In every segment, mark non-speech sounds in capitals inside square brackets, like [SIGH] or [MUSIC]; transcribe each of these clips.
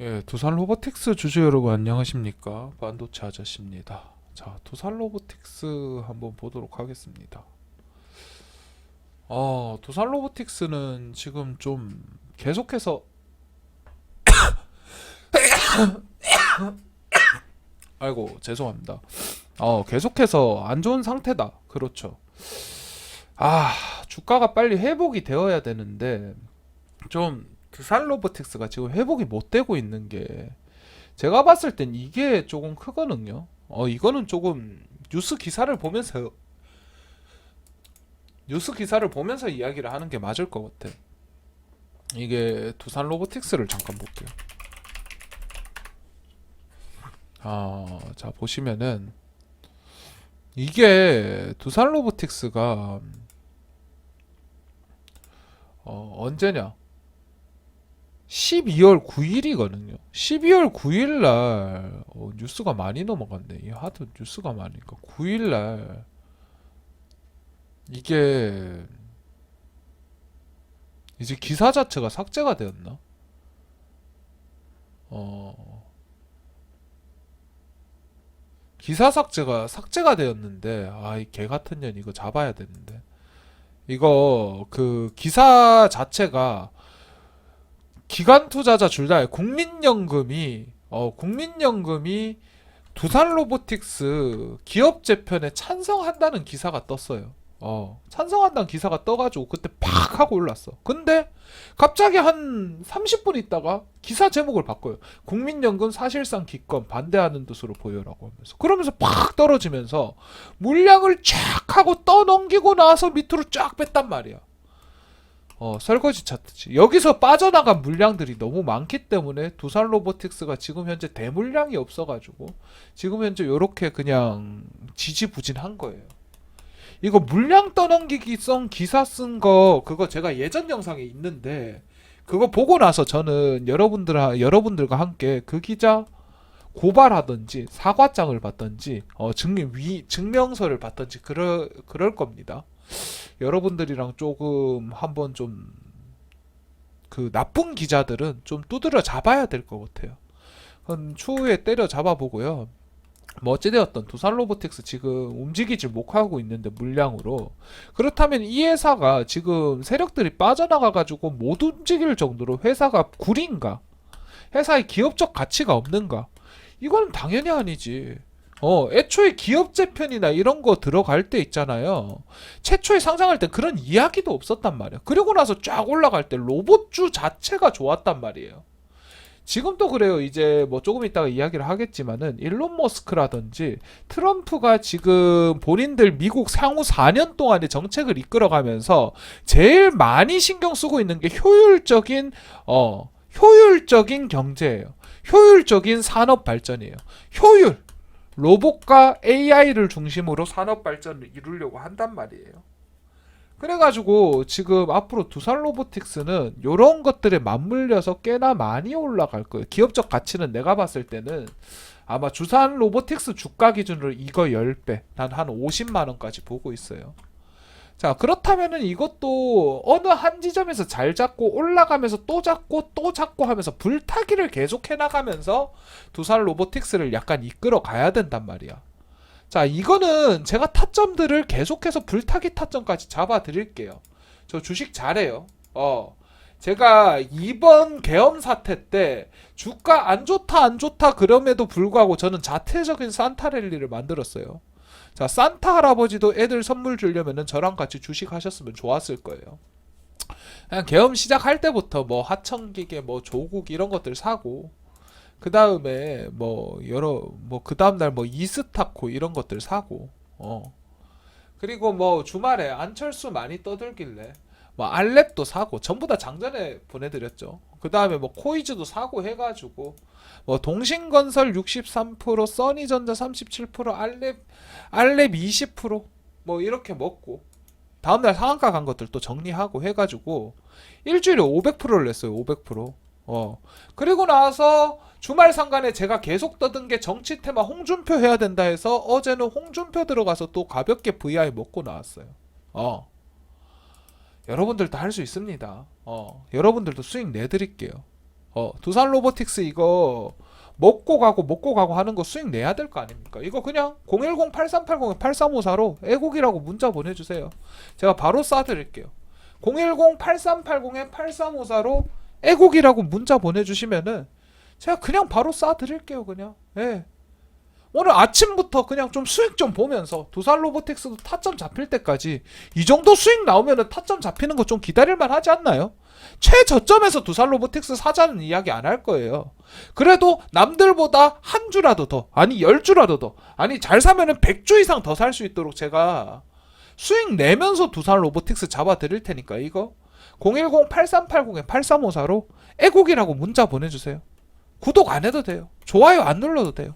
예, 두산 로보틱스 주주 여러분 안녕하십니까? 반도체 아저씨입니다. 자, 두산 로보틱스 한번 보도록 하겠습니다. 어, 두산 로보틱스는 지금 좀 계속해서 [COUGHS] 아이고, 죄송합니다. 어, 계속해서 안 좋은 상태다. 그렇죠. 아, 주가가 빨리 회복이 되어야 되는데 좀 두산 로보틱스가 지금 회복이 못 되고 있는 게 제가 봤을 땐 이게 조금 크거든요. 어 이거는 조금 뉴스 기사를 보면서 뉴스 기사를 보면서 이야기를 하는 게 맞을 것 같아. 이게 두산 로보틱스를 잠깐 볼게요. 아, 자 보시면은 이게 두산 로보틱스가 어, 언제냐? 12월 9일이거든요. 12월 9일 날 어, 뉴스가 많이 넘어갔네. 이 하도 뉴스가 많으니까 9일 날 이게 이제 기사 자체가 삭제가 되었나? 어 기사 삭제가 삭제가 되었는데 아 이 개 같은 년 이거 잡아야 되는데 이거 그 기사 자체가 기관 투자자 줄다 국민연금이 어 국민연금이 두산 로보틱스 기업 재편에 찬성한다는 기사가 떴어요. 어 찬성한다는 기사가 떠가지고 그때 팍 하고 올랐어. 근데 갑자기 한 30분 있다가 기사 제목을 바꿔요. 국민연금 사실상 기권 반대하는 뜻으로 보여라고 하면서 그러면서 팍 떨어지면서 물량을 쫙 하고 떠넘기고 나서 밑으로 쫙 뺐단 말이야. 어, 설거지 차트지. 여기서 빠져나간 물량들이 너무 많기 때문에 두산 로보틱스가 지금 현재 대물량이 없어가지고 지금 현재 요렇게 그냥 지지부진한 거예요. 이거 물량 떠넘기기 성 기사 쓴 거 그거 제가 예전 영상에 있는데 그거 보고 나서 저는 여러분들 여러분들과 함께 그 기자 고발하든지 사과장을 받든지 어, 증명 위 증명서를 받든지 그럴 그럴 겁니다. 여러분들이랑 조금 한번 좀 그 나쁜 기자들은 좀 두드려 잡아야 될 것 같아요. 그건 추후에 때려 잡아보고요. 뭐 어찌되었던 두산 로보틱스 지금 움직이질 못하고 있는데 물량으로 그렇다면 이 회사가 지금 세력들이 빠져나가 가지고 못 움직일 정도로 회사가 구린가? 회사의 기업적 가치가 없는가? 이건 당연히 아니지. 어, 애초에 기업 재편이나 이런 거 들어갈 때 있잖아요. 최초에 상장할 때 그런 이야기도 없었단 말이야. 그리고 나서 쫙 올라갈 때 로봇주 자체가 좋았단 말이에요. 지금도 그래요. 이제 뭐 조금 이따가 이야기를 하겠지만은 일론 머스크라든지 트럼프가 지금 본인들 미국 향후 4년 동안의 정책을 이끌어가면서 제일 많이 신경 쓰고 있는 게 효율적인 어 효율적인 경제예요. 효율적인 산업 발전이에요. 효율 로봇과 AI를 중심으로 산업 발전을 이루려고 한단 말이에요. 그래가지고 지금 앞으로 두산 로보틱스는 이런 것들에 맞물려서 꽤나 많이 올라갈 거예요. 기업적 가치는 내가 봤을 때는 아마 두산 로보틱스 주가 기준으로 이거 10배, 난 한 50만 원까지 보고 있어요. 자, 그렇다면은 이것도 어느 한 지점에서 잘 잡고 올라가면서 또 잡고 또 잡고 하면서 불타기를 계속 해나가면서 두산 로보틱스를 약간 이끌어 가야 된단 말이야. 자, 이거는 제가 타점들을 계속해서 불타기 타점까지 잡아 드릴게요. 저 주식 잘해요. 어. 제가 이번 계엄 사태 때 주가 안 좋다 안 좋다 그럼에도 불구하고 저는 자체적인 산타랠리를 만들었어요. 자, 산타 할아버지도 애들 선물 주려면은 저랑 같이 주식 하셨으면 좋았을 거예요. 그냥 계엄 시작할 때부터 뭐 하청기계, 뭐 조국 이런 것들 사고 그 다음에 뭐 여러 뭐 그 다음 날 뭐 이스타코 이런 것들 사고 어 그리고 뭐 주말에 안철수 많이 떠들길래 뭐 알랩도 사고 전부 다 장전에 보내드렸죠. 그 다음에 뭐 코이즈도 사고 해가지고 뭐 동신건설 63%, 써니전자 37%, 알랩 알랩 20%뭐 이렇게 먹고 다음날 상한가 간 것들 또 정리하고 해가지고 일주일에 500%를 냈어요. 500%. 어 그리고 나서 주말 상간에 제가 계속 떠든 게 정치 테마 홍준표 해야 된다 해서 어제는 홍준표 들어가서 또 가볍게 VI 먹고 나왔어요. 어 여러분들도 할 수 있습니다. 어 여러분들도 수익 내드릴게요. 어, 두산 로보틱스 이거 먹고 가고 먹고 가고 하는 거 수익 내야 될 거 아닙니까? 이거 그냥 010-8380-8354로 애국이라고 문자 보내주세요. 제가 바로 쏴드릴게요. 010-8380-8354로 애국이라고 문자 보내주시면은 제가 그냥 바로 쏴드릴게요. 그냥. 예. 오늘 아침부터 그냥 좀 수익 좀 보면서 두산 로보틱스도 타점 잡힐 때까지 이 정도 수익 나오면은 타점 잡히는 거 좀 기다릴만 하지 않나요? 최저점에서 두산 로보틱스 사자는 이야기 안 할 거예요. 그래도 남들보다 한 주라도 더, 아니 열 주라도 더, 아니 잘 사면은 100주 이상 더 살 수 있도록 제가 수익 내면서 두산 로보틱스 잡아 드릴 테니까 이거 010-8380-8354로 애국이라고 문자 보내주세요. 구독 안 해도 돼요. 좋아요 안 눌러도 돼요.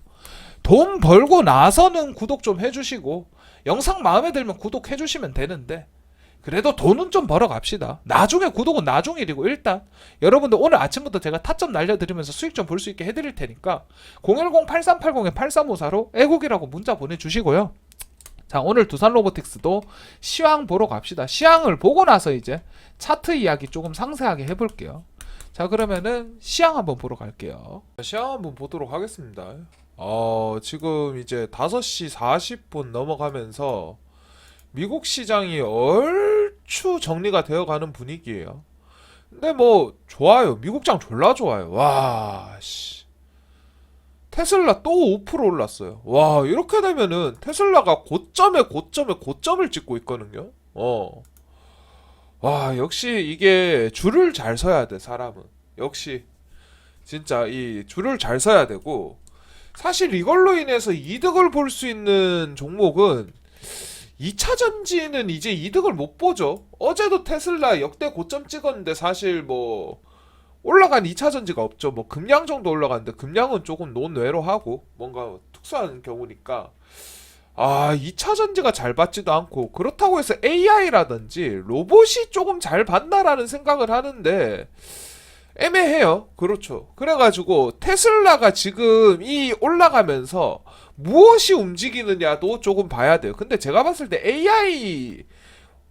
돈 벌고 나서는 구독 좀 해주시고 영상 마음에 들면 구독 해주시면 되는데 그래도 돈은 좀 벌어 갑시다. 나중에 구독은 나중 일이고 일단 여러분들 오늘 아침부터 제가 타점 날려드리면서 수익 좀 볼 수 있게 해드릴 테니까 010-8380-8354로 애국이라고 문자 보내주시고요. 자 오늘 두산 로보틱스도 시황 보러 갑시다. 시황을 보고 나서 이제 차트 이야기 조금 상세하게 해볼게요. 자 그러면은 시황 한번 보러 갈게요. 시황 한번 보도록 하겠습니다. 어 지금 이제 5시 40분 넘어가면서 미국 시장이 얼추 정리가 되어가는 분위기예요. 근데 뭐 좋아요. 미국장 졸라 좋아요. 와 씨. 테슬라 또 5% 올랐어요. 와 이렇게 되면은 테슬라가 고점에 고점에 고점을 찍고 있거든요. 어. 와 역시 이게 줄을 잘 서야 돼 사람은. 역시 진짜 이 줄을 잘 서야 되고 사실 이걸로 인해서 이득을 볼 수 있는 종목은 2차 전지는 이제 이득을 못 보죠. 어제도 테슬라 역대 고점 찍었는데 사실 뭐 올라간 2차 전지가 없죠. 뭐 금량 정도 올라갔는데 금량은 조금 논외로 하고 뭔가 특수한 경우니까 아 2차 전지가 잘 받지도 않고 그렇다고 해서 AI라든지 로봇이 조금 잘 받나라는 생각을 하는데 애매해요. 그렇죠. 그래가지고 테슬라가 지금 이 올라가면서 무엇이 움직이느냐도 조금 봐야 돼요. 근데 제가 봤을 때 AI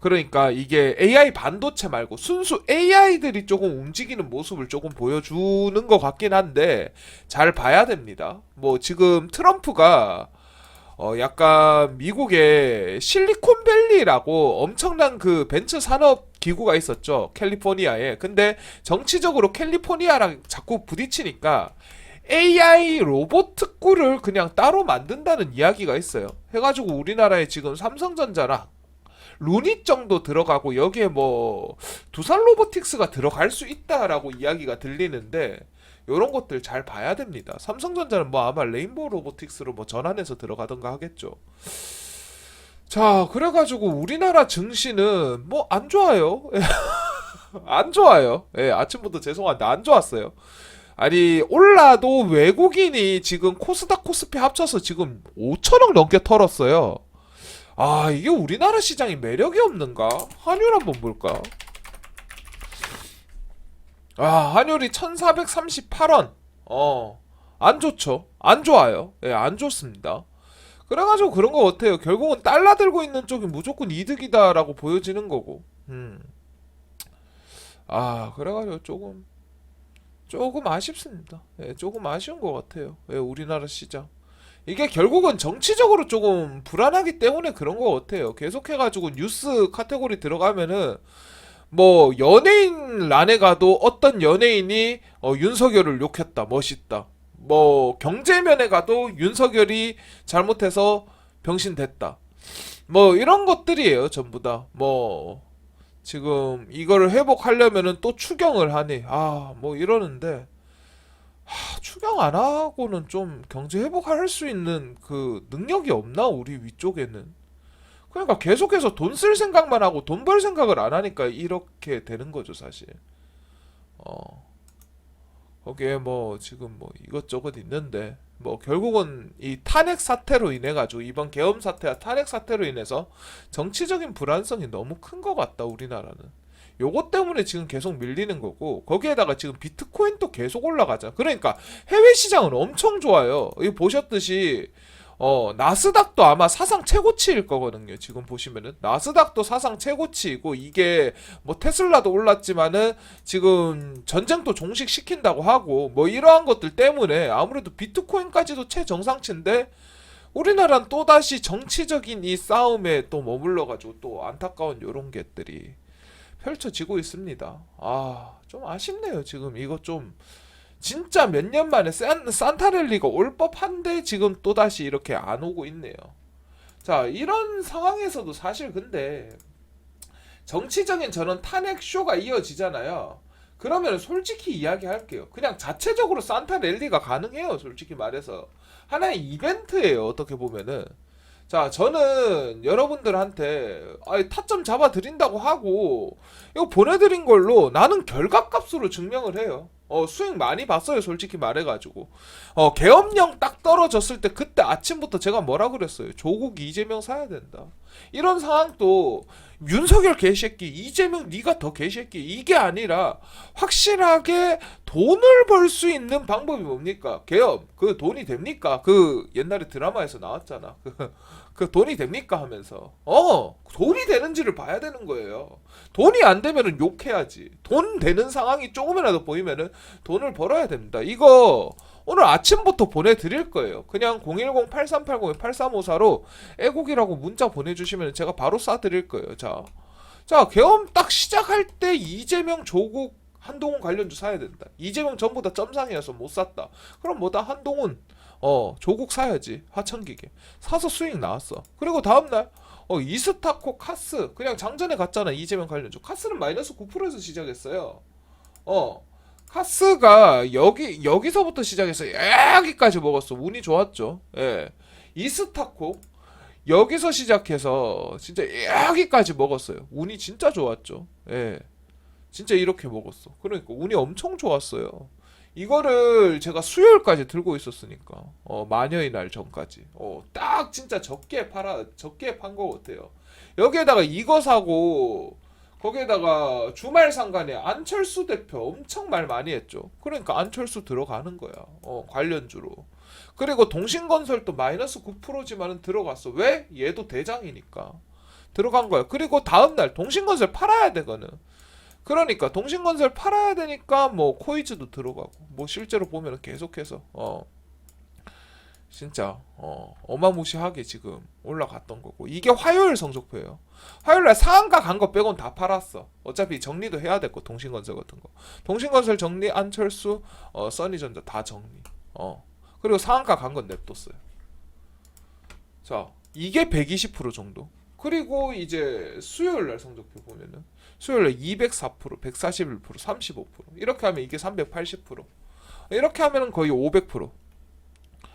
그러니까 이게 AI 반도체 말고 순수 AI들이 조금 움직이는 모습을 조금 보여주는 것 같긴 한데 잘 봐야 됩니다. 뭐 지금 트럼프가 어 약간 미국의 실리콘밸리라고 엄청난 그 벤처 산업 기구가 있었죠. 캘리포니아에. 근데 정치적으로 캘리포니아랑 자꾸 부딪히니까 AI 로봇 특구를 그냥 따로 만든다는 이야기가 있어요. 해가지고 우리나라에 지금 삼성전자랑 루닛 정도 들어가고 여기에 뭐 두산 로보틱스가 들어갈 수 있다라고 이야기가 들리는데 이런 것들 잘 봐야 됩니다. 삼성전자는 뭐 아마 레인보우 로보틱스로 뭐 전환해서 들어가던가 하겠죠. 자, 그래가지고 우리나라 증시는 뭐 안 좋아요. [LAUGHS] 안 좋아요. 예, 아침부터 죄송한데 안 좋았어요. 아니 올라도 외국인이 지금 코스닥 코스피 합쳐서 지금 5천억 넘게 털었어요. 아 이게 우리나라 시장이 매력이 없는가? 환율 한번 볼까? 아 환율이 1438원. 어. 안 좋죠. 안 좋아요. 예, 안 좋습니다. 그래가지고 그런 거 같아요. 결국은 달러 들고 있는 쪽이 무조건 이득이다라고 보여지는 거고. 음. 아, 그래가지고 조금 조금 아쉽습니다. 예, 조금 아쉬운 것 같아요. 예, 우리나라 시장. 이게 결국은 정치적으로 조금 불안하기 때문에 그런 것 같아요. 계속해가지고 뉴스 카테고리 들어가면은 뭐 연예인 란에 가도 어떤 연예인이 어, 윤석열을 욕했다, 멋있다. 뭐 경제면에 가도 윤석열이 잘못해서 병신 됐다. 뭐 이런 것들이에요, 전부 다. 뭐 지금 이거를 회복하려면은 또 추경을 하니 아 뭐 이러는데 하, 추경 안 하고는 좀 경제 회복할 수 있는 그 능력이 없나 우리 위쪽에는 그러니까 계속해서 돈 쓸 생각만 하고 돈 벌 생각을 안 하니까 이렇게 되는 거죠 사실. 어. 거기에 뭐 지금 뭐 이것저것 있는데 뭐 결국은 이 탄핵 사태로 인해 가지고 이번 계엄 사태와 탄핵 사태로 인해서 정치적인 불안성이 너무 큰 것 같다 우리나라는. 요것 때문에 지금 계속 밀리는 거고 거기에다가 지금 비트코인도 계속 올라가자 그러니까 해외 시장은 엄청 좋아요. 이 보셨듯이 어, 나스닥도 아마 사상 최고치일 거거든요. 지금 보시면은. 나스닥도 사상 최고치이고, 이게 뭐 테슬라도 올랐지만은 지금 전쟁도 종식시킨다고 하고, 뭐 이러한 것들 때문에 아무래도 비트코인까지도 최정상치인데, 우리나라는 또다시 정치적인 이 싸움에 또 머물러가지고 또 안타까운 요런 것들이 펼쳐지고 있습니다. 아, 좀 아쉽네요. 지금 이거 좀 진짜 몇 년 만에 산, 산타랠리가 올 법한데 지금 또다시 이렇게 안 오고 있네요. 자, 이런 상황에서도 사실 근데 정치적인 저런 탄핵 쇼가 이어지잖아요. 그러면 솔직히 이야기할게요. 그냥 자체적으로 산타 랠리가 가능해요. 솔직히 말해서 하나의 이벤트예요. 어떻게 보면은 자 저는 여러분들한테 타점 잡아 드린다고 하고 이거 보내드린 걸로 나는 결과값으로 증명을 해요. 어 수익 많이 봤어요. 솔직히 말해가지고 어 계엄령 딱 떨어졌을 때 그때 아침부터 제가 뭐라 그랬어요. 조국 이재명 사야 된다. 이런 상황도 윤석열 개새끼 이재명 네가 더 개새끼 이게 아니라 확실하게 돈을 벌 수 있는 방법이 뭡니까 개업 그 돈이 됩니까 그 옛날에 드라마에서 나왔잖아 [LAUGHS] 그, 그 돈이 됩니까 하면서 어 돈이 되는지를 봐야 되는 거예요 돈이 안 되면은 욕해야지 돈 되는 상황이 조금이라도 보이면은 돈을 벌어야 됩니다 이거 오늘 아침부터 보내드릴 거예요. 그냥 010-8380-8354로 애국이라고 문자 보내주시면 제가 바로 쏴드릴 거예요. 자, 자 계엄 딱 시작할 때 이재명 조국 한동훈 관련주 사야 된다. 이재명 전부 다 점상이어서 못 샀다. 그럼 뭐다 한동훈 어 조국 사야지 화천기계 사서 수익 나왔어. 그리고 다음날 어 이스타코 카스 그냥 장전에 갔잖아 이재명 관련주 카스는 마이너스 9%에서 시작했어요. 어 카스가 여기 여기서부터 시작해서 여기까지 먹었어. 운이 좋았죠. 예. 이스타코 여기서 시작해서 진짜 여기까지 먹었어요. 운이 진짜 좋았죠. 예. 진짜 이렇게 먹었어. 그러니까 운이 엄청 좋았어요. 이거를 제가 수요일까지 들고 있었으니까 어 마녀의 날 전까지 어 딱 진짜 적게 팔아 적게 판 거 같아요. 여기에다가 이거 사고 거기에다가 주말 상간에 안철수 대표 엄청 말 많이 했죠. 그러니까 안철수 들어가는 거야. 어, 관련주로. 그리고 동신건설도 마이너스 9%지만은 들어갔어. 왜? 얘도 대장이니까. 들어간 거야. 그리고 다음날 동신건설 팔아야 되거든. 그러니까 동신건설 팔아야 되니까 뭐 코이즈도 들어가고 뭐 실제로 보면 계속해서 어 진짜 어 어마무시하게 지금 올라갔던 거고 이게 화요일 성적표예요. 화요일날 상한가 간 거 빼곤 다 팔았어. 어차피 정리도 해야 될거 동신건설 같은 거. 동신건설 정리, 안철수, 어, 써니전자 다 정리. 어 그리고 상한가 간 건 냅뒀어요. 자 이게 120% 정도. 그리고 이제 수요일 날 성적표 보면은 수요일날 204%, 141%, 35% 이렇게 하면 이게 380% 이렇게 하면은 거의 500%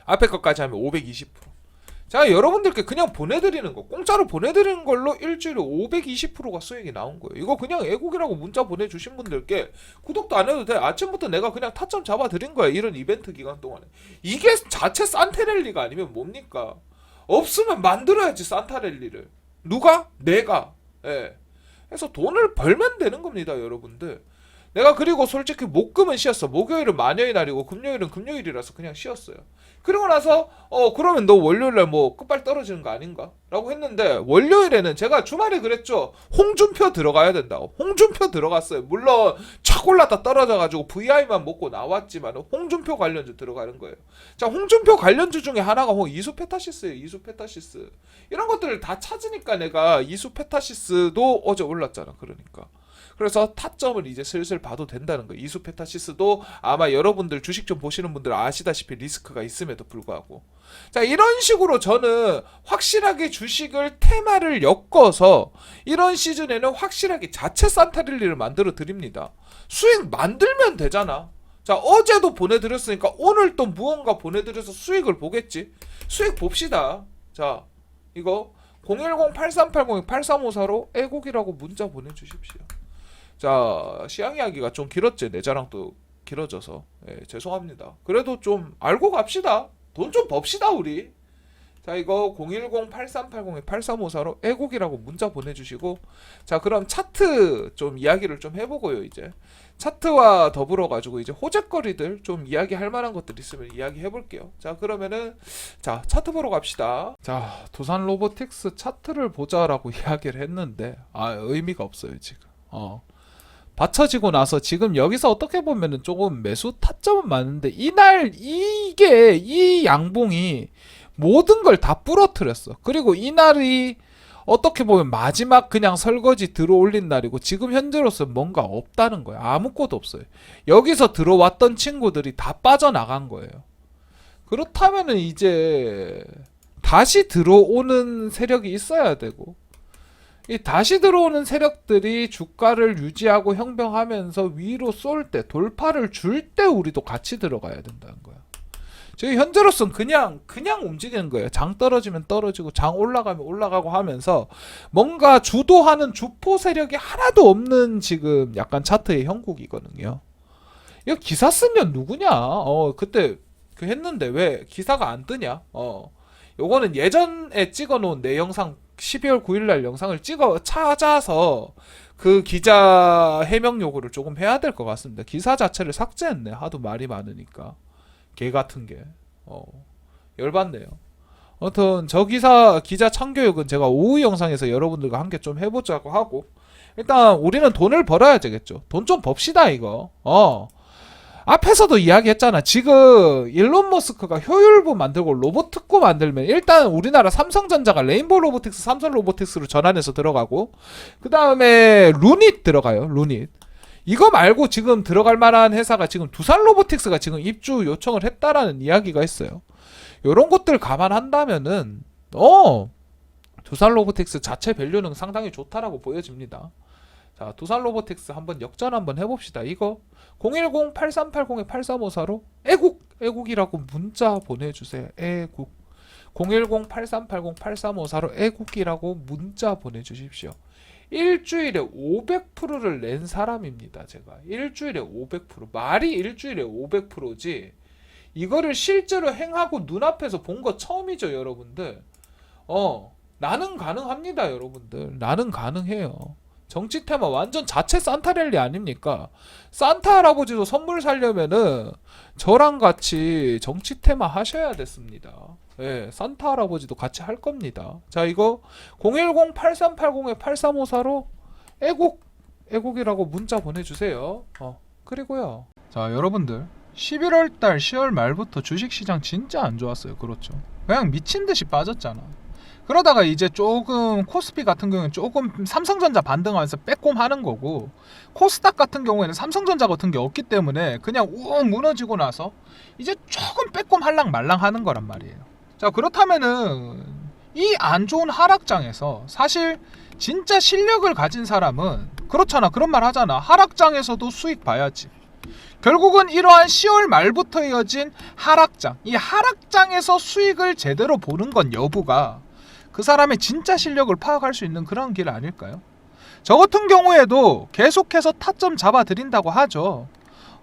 앞에 것까지 하면 520%. 자, 여러분들께 그냥 보내드리는 거, 공짜로 보내드리는 걸로 일주일에 520%가 수익이 나온 거예요. 이거 그냥 애국이라고 문자 보내주신 분들께 구독도 안 해도 돼. 아침부터 내가 그냥 타점 잡아드린 거야. 이런 이벤트 기간 동안에. 이게 자체 산타랠리가 아니면 뭡니까? 없으면 만들어야지 산타랠리를. 누가? 내가. 예. 그래서 돈을 벌면 되는 겁니다, 여러분들. 내가 그리고 솔직히 목금은 쉬었어. 목요일은 마녀의 날이고 금요일은 금요일이라서 그냥 쉬었어요. 그러고 나서 어 그러면 너 월요일날 뭐 끝발 떨어지는 거 아닌가? 라고 했는데 월요일에는 제가 주말에 그랬죠. 홍준표 들어가야 된다고. 홍준표 들어갔어요. 물론 촥 올랐다 떨어져가지고 VI만 먹고 나왔지만 홍준표 관련주 들어가는 거예요. 자 홍준표 관련주 중에 하나가 홍 이수페타시스예요. 이수페타시스. 이런 것들을 다 찾으니까 내가 이수페타시스도 어제 올랐잖아. 그러니까. 그래서 타점을 이제 슬슬 봐도 된다는 거예요. 이수페타시스도 아마 여러분들 주식 좀 보시는 분들 아시다시피 리스크가 있음에도 불구하고. 자, 이런 식으로 저는 확실하게 주식을 테마를 엮어서 이런 시즌에는 확실하게 자체 산타릴리를 만들어 드립니다. 수익 만들면 되잖아. 자, 어제도 보내드렸으니까 오늘 또 무언가 보내드려서 수익을 보겠지. 수익 봅시다. 자, 이거 010-8380-8354로 애국이라고 문자 보내주십시오. 자 시향 이야기가 좀 길었지. 내 자랑도 길어져서. 예, 죄송합니다. 그래도 좀 알고 갑시다. 돈 좀 법시다 우리. 자 이거 010-8380-8354로 애국이라고 문자 보내주시고. 자 그럼 차트 좀 이야기를 좀 해보고요 이제. 차트와 더불어 가지고 이제 호재거리들 좀 이야기할 만한 것들 있으면 이야기 해 볼게요. 자 그러면은 자 차트 보러 갑시다. 자 두산 로보틱스 차트를 보자라고 [LAUGHS] 이야기를 했는데 아 의미가 없어요 지금. 어 받쳐지고 나서 지금 여기서 어떻게 보면은 조금 매수 타점은 많은데 이날 이게 이 양봉이 모든 걸 다 부러뜨렸어. 그리고 이날이 어떻게 보면 마지막 그냥 설거지 들어올린 날이고 지금 현재로서 뭔가 없다는 거야. 아무것도 없어요. 여기서 들어왔던 친구들이 다 빠져나간 거예요. 그렇다면은 이제 다시 들어오는 세력이 있어야 되고 이 다시 들어오는 세력들이 주가를 유지하고 형병하면서 위로 쏠 때 돌파를 줄 때 우리도 같이 들어가야 된다는 거야. 저희 현재로서는 그냥 그냥 움직이는 거예요. 장 떨어지면 떨어지고 장 올라가면 올라가고 하면서 뭔가 주도하는 주포 세력이 하나도 없는 지금 약간 차트의 형국이거든요. 이거 기사 쓴년 누구냐? 어 그때 그 했는데 왜 기사가 안 뜨냐? 어 요거는 예전에 찍어놓은 내 영상 12월 9일 날 영상을 찍어 찾아서 그 기자 해명 요구를 조금 해야 될 것 같습니다. 기사 자체를 삭제했네. 하도 말이 많으니까. 개 같은 게. 어, 열받네요. 아무튼 저 기사 기자 참교육은 제가 오후 영상에서 여러분들과 함께 좀 해보자고 하고 일단 우리는 돈을 벌어야 되겠죠. 돈 좀 법시다 이거. 어. 앞에서도 이야기했잖아. 지금 일론 머스크가 효율부 만들고 로봇 특구 만들면 일단 우리나라 삼성전자가 레인보우 로보틱스, 삼성 로보틱스로 전환해서 들어가고 그 다음에 루닛 들어가요. 루닛. 이거 말고 지금 들어갈 만한 회사가 지금 두산 로보틱스가 지금 입주 요청을 했다라는 이야기가 있어요. 요런 것들 감안한다면은 어 두산 로보틱스 자체 밸류는 상당히 좋다라고 보여집니다. 자, 두산 로보틱스 한번 역전 한번 해봅시다. 이거 010-8380-8354로 애국 애국이라고 문자 보내주세요. 애국 010-8380-8354로 애국이라고 문자 보내주십시오. 일주일에 500%를 낸 사람입니다. 제가 일주일에 500% 말이 일주일에 500%지 이거를 실제로 행하고 눈앞에서 본 거 처음이죠, 여러분들. 어, 나는 가능합니다, 여러분들. 나는 가능해요. 정치 테마 완전 자체 산타랠리 아닙니까? 산타 할아버지도 선물 살려면은 저랑 같이 정치 테마 하셔야 됐습니다. 예, 산타 할아버지도 같이 할 겁니다. 자, 이거 010-8380-8354로 애국 애국이라고 문자 보내주세요. 어, 그리고요. 자, 여러분들 11월 달 10월 말부터 주식 시장 진짜 안 좋았어요. 그렇죠. 그냥 미친 듯이 빠졌잖아. 그러다가 이제 조금 코스피 같은 경우는 조금 삼성전자 반등하면서 빼꼼하는 거고 코스닥 같은 경우에는 삼성전자 같은 게 없기 때문에 그냥 우웅 무너지고 나서 이제 조금 빼꼼 할랑 말랑 하는 거란 말이에요. 자 그렇다면은 이 안 좋은 하락장에서 사실 진짜 실력을 가진 사람은 그렇잖아 그런 말 하잖아 하락장에서도 수익 봐야지. 결국은 이러한 10월 말부터 이어진 하락장 이 하락장에서 수익을 제대로 보는 건 여부가 그 사람의 진짜 실력을 파악할 수 있는 그런 길 아닐까요? 저 같은 경우에도 계속해서 타점 잡아 드린다고 하죠.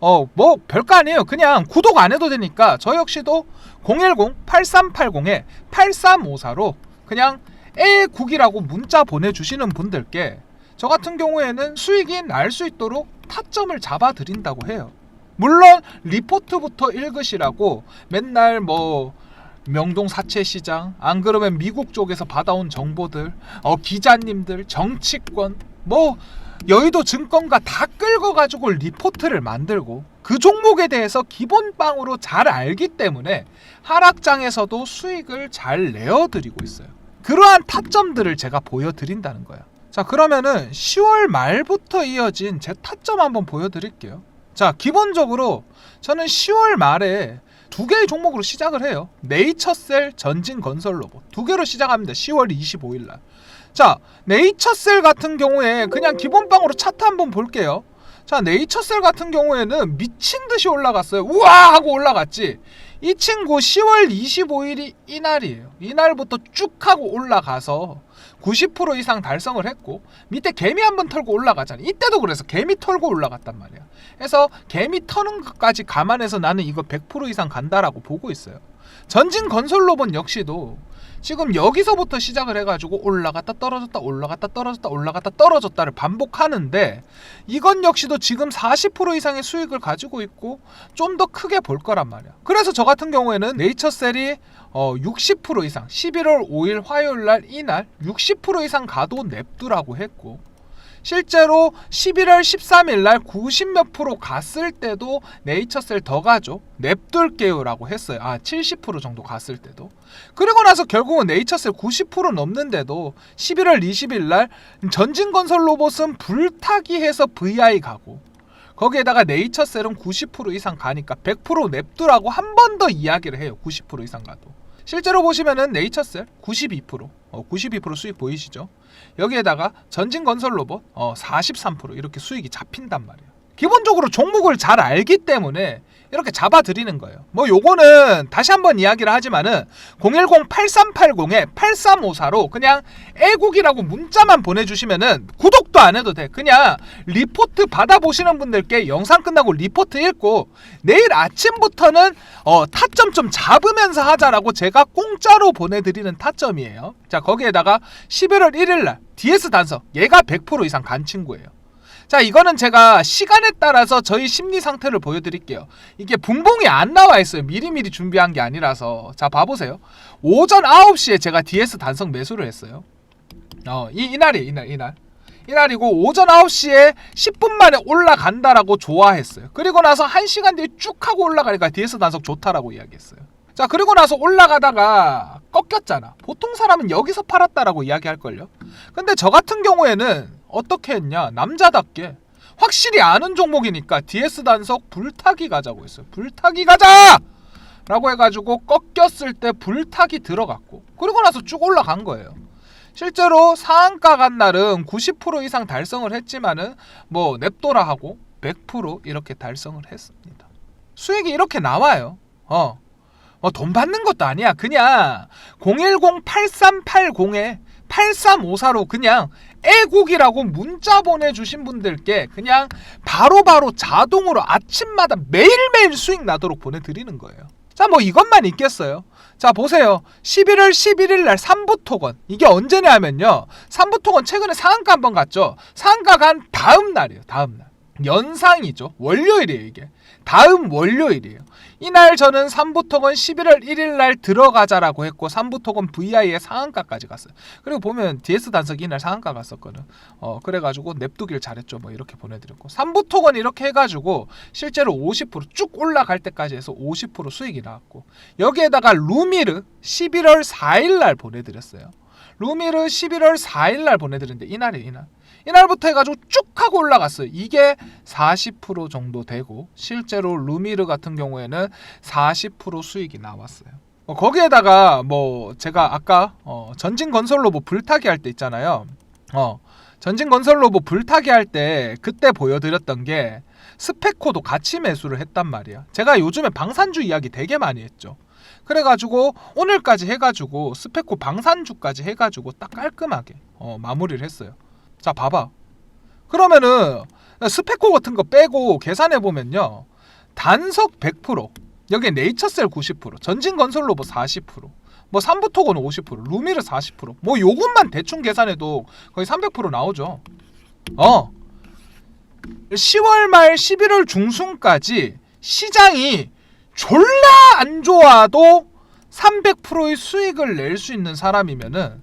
어, 뭐 별거 아니에요. 그냥 구독 안 해도 되니까 저 역시도 010-8380에 8354로 그냥 애국이라고 문자 보내주시는 분들께 저 같은 경우에는 수익이 날 수 있도록 타점을 잡아 드린다고 해요. 물론 리포트부터 읽으시라고 맨날 뭐 명동 사채 시장 안 그러면 미국 쪽에서 받아온 정보들 어 기자님들 정치권 뭐 여의도 증권가 다 끌고 가지고 리포트를 만들고 그 종목에 대해서 기본빵으로 잘 알기 때문에 하락장에서도 수익을 잘 내어드리고 있어요. 그러한 타점들을 제가 보여드린다는 거야. 자 그러면은 10월 말부터 이어진 제 타점 한번 보여드릴게요. 자 기본적으로 저는 10월 말에 두 개의 종목으로 시작을 해요. 네이처셀, 전진 건설 로봇 두 개로 시작합니다. 10월 25일 날. 자, 네이처셀 같은 경우에 그냥 기본빵으로 차트 한번 볼게요. 자, 네이처셀 같은 경우에는 미친 듯이 올라갔어요. 우와 하고 올라갔지. 이 친구 10월 25일이 이날이에요. 이날부터 쭉 하고 올라가서 90% 이상 달성을 했고 밑에 개미 한 번 털고 올라가잖아. 이때도 그래서 개미 털고 올라갔단 말이야. 그래서 개미 터는 것까지 감안해서 나는 이거 100% 이상 간다라고 보고 있어요. 전진 건설 로봇 역시도 지금 여기서부터 시작을 해가지고 올라갔다 떨어졌다 올라갔다 떨어졌다 올라갔다 떨어졌다를 반복하는데 이건 역시도 지금 40% 이상의 수익을 가지고 있고 좀 더 크게 볼 거란 말이야. 그래서 저 같은 경우에는 네이처셀이 어, 60% 이상 11월 5일 화요일 날 이날 60% 이상 가도 냅두라고 했고 실제로 11월 13일 날 90몇 프로 갔을 때도 네이처셀 더 가죠. 냅둘게요라고 했어요. 아, 70% 정도 갔을 때도. 그리고 나서 결국은 네이처셀 90% 넘는데도 11월 20일 날 전진건설 로봇은 불타기 해서 VI 가고 거기에다가 네이처셀은 90% 이상 가니까 100% 냅두라고 한 번 더 이야기를 해요. 90% 이상 가도. 실제로 보시면은 네이처셀 92%, 어, 92% 수익 보이시죠? 여기에다가 전진건설 로봇 어, 43% 이렇게 수익이 잡힌단 말이에요. 기본적으로 종목을 잘 알기 때문에 이렇게 잡아드리는 거예요. 뭐 요거는 다시 한번 이야기를 하지만은 010-8380에 8354로 그냥 애국이라고 문자만 보내주시면은 구독도 안 해도 돼. 그냥 리포트 받아보시는 분들께 영상 끝나고 리포트 읽고 내일 아침부터는 어, 타점 좀 잡으면서 하자라고 제가 공짜로 보내드리는 타점이에요. 자 거기에다가 11월 1일날 DS 단서 얘가 100% 이상 간 친구예요. 자 이거는 제가 시간에 따라서 저희 심리 상태를 보여드릴게요. 이게 분봉이 안 나와 있어요. 미리미리 준비한 게 아니라서. 자 봐보세요. 오전 9시에 제가 DS 단성 매수를 했어요. 어, 이, 이날이에요 이날 이날. 이날이고 오전 9시에 10분 만에 올라간다라고 좋아했어요. 그리고 나서 1시간 뒤에 쭉 하고 올라가니까 DS 단속 좋다라고 이야기했어요. 자 그리고 나서 올라가다가 꺾였잖아. 보통 사람은 여기서 팔았다라고 이야기할걸요. 근데 저 같은 경우에는 어떻게 했냐? 남자답게. 확실히 아는 종목이니까 DS 단속 불타기 가자고 했어요. 불타기 가자! 라고 해가지고 꺾였을 때 불타기 들어갔고 그리고 나서 쭉 올라간 거예요. 실제로 상한가 간 날은 90% 이상 달성을 했지만은 뭐 냅도라 하고 100% 이렇게 달성을 했습니다. 수익이 이렇게 나와요. 어. 어, 돈 받는 것도 아니야. 그냥 010-8380에 8354로 그냥 애국이라고 문자 보내주신 분들께 그냥 바로 바로 자동으로 아침마다 매일매일 수익 나도록 보내드리는 거예요. 자, 뭐 이것만 있겠어요. 자, 보세요. 11월 11일 날 삼부토건. 이게 언제냐면요. 삼부토건 최근에 상한가 한번 갔죠. 상한가 간 다음 날이에요. 다음 날. 연상이죠. 월요일이에요, 이게. 다음 월요일이에요. 이날 저는 삼부토건 11월 1일 날 들어가자라고 했고 삼부토건 VI의 상한가까지 갔어요. 그리고 보면 DS 단석 이날 상한가 갔었거든. 어 그래가지고 냅두길 잘했죠. 뭐 이렇게 보내드렸고 삼부토건 이렇게 해가지고 실제로 50%쭉 올라갈 때까지 해서 50% 수익이 나왔고 여기에다가 루미르 11월 4일 날 보내드렸어요. 루미르 11월 4일 날 보내드렸는데 이날이 이날. 이날부터 해가지고 쭉 하고 올라갔어요. 이게 40% 정도 되고 실제로 루미르 같은 경우에는 40% 수익이 나왔어요. 어, 거기에다가 뭐 제가 아까 어, 전진 건설로 뭐 불타기 할 때 있잖아요. 어, 전진 건설로 뭐 불타기 할 때 그때 보여드렸던 게 스페코도 같이 매수를 했단 말이야. 제가 요즘에 방산주 이야기 되게 많이 했죠. 그래가지고 오늘까지 해가지고 스페코 방산주까지 해가지고 딱 깔끔하게 어, 마무리를 했어요. 자 봐봐. 그러면은 스페코 같은 거 빼고 계산해 보면요. 단석 100% 여기 네이처셀 90% 전진 건설 로봇 40%뭐 삼부토건 50% 루미르 40%뭐 요것만 대충 계산해도 거의 300% 나오죠. 어. 10월 말 11월 중순까지 시장이 졸라 안 좋아도 300%의 수익을 낼 수 있는 사람이면은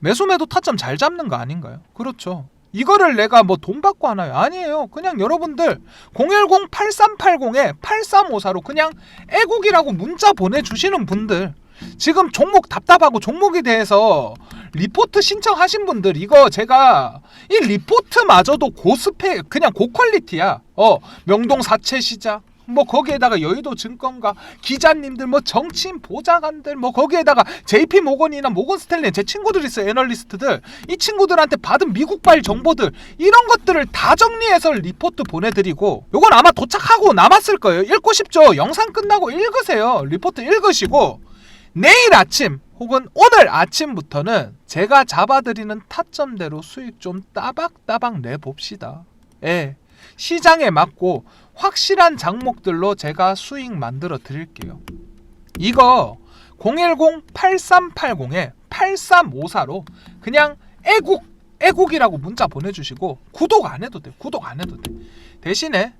매수매도 타점 잘 잡는 거 아닌가요? 그렇죠. 이거를 내가 뭐 돈 받고 하나요? 아니에요. 그냥 여러분들 010-8380에 8354로 그냥 애국이라고 문자 보내주시는 분들 지금 종목 답답하고 종목에 대해서 리포트 신청하신 분들 이거 제가 이 리포트마저도 고스펙 그냥 고퀄리티야. 어 명동 사채 시장 뭐 거기에다가 여의도 증권가 기자님들 뭐 정치인 보좌관들 뭐 거기에다가 JP 모건이나 모건 스탠리 제 친구들 있어요 애널리스트들. 이 친구들한테 받은 미국발 정보들 이런 것들을 다 정리해서 리포트 보내드리고 요건 아마 도착하고 남았을 거예요. 읽고 싶죠? 영상 끝나고 읽으세요. 리포트 읽으시고 내일 아침 혹은 오늘 아침부터는 제가 잡아드리는 타점대로 수익 좀 따박따박 내봅시다. 예 시장에 맞고 확실한 장목들로 제가 수익 만들어 드릴게요. 이거 010-8380에 8354로 그냥 애국 애국이라고 문자 보내주시고 구독 안 해도 돼 구독 안 해도 돼 대신에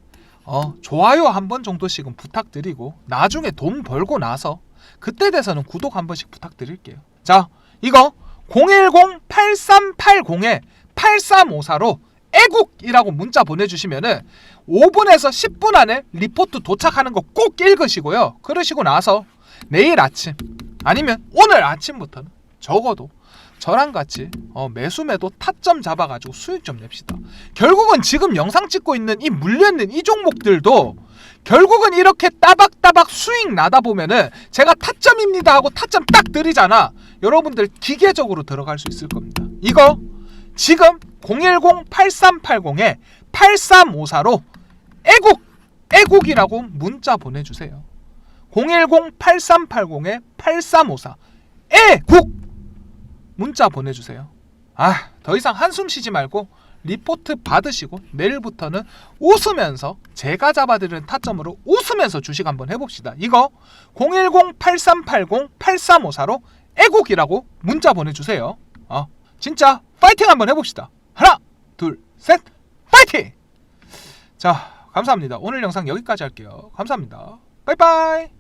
어, 좋아요 한 번 정도씩은 부탁드리고 나중에 돈 벌고 나서 그때 돼서는 구독 한 번씩 부탁드릴게요 자 이거 010-8380에 8354로 애국이라고 문자 보내주시면은 5분에서 10분 안에 리포트 도착하는 거 꼭 읽으시고요. 그러시고 나서 내일 아침 아니면 오늘 아침부터는 적어도 저랑 같이 어, 매수매도 타점 잡아가지고 수익 좀 냅시다. 결국은 지금 영상 찍고 있는 이 물려있는 이 종목들도 결국은 이렇게 따박따박 수익 나다 보면은 제가 타점입니다 하고 타점 딱 드리잖아. 여러분들 기계적으로 들어갈 수 있을 겁니다. 이거 지금 010-8380에 8354로 애국 애국이라고 문자 보내주세요. 010-8380에 8354 애국 문자 보내주세요. 아, 더 이상 한숨 쉬지 말고 리포트 받으시고 내일부터는 웃으면서 제가 잡아드리는 타점으로 웃으면서 주식 한번 해봅시다. 이거 010-8380-8354로 애국이라고 문자 보내주세요. 어, 진짜 파이팅 한번 해봅시다. 하나, 둘, 셋, 파이팅! 자, 감사합니다. 오늘 영상 여기까지 할게요. 감사합니다. 빠이빠이!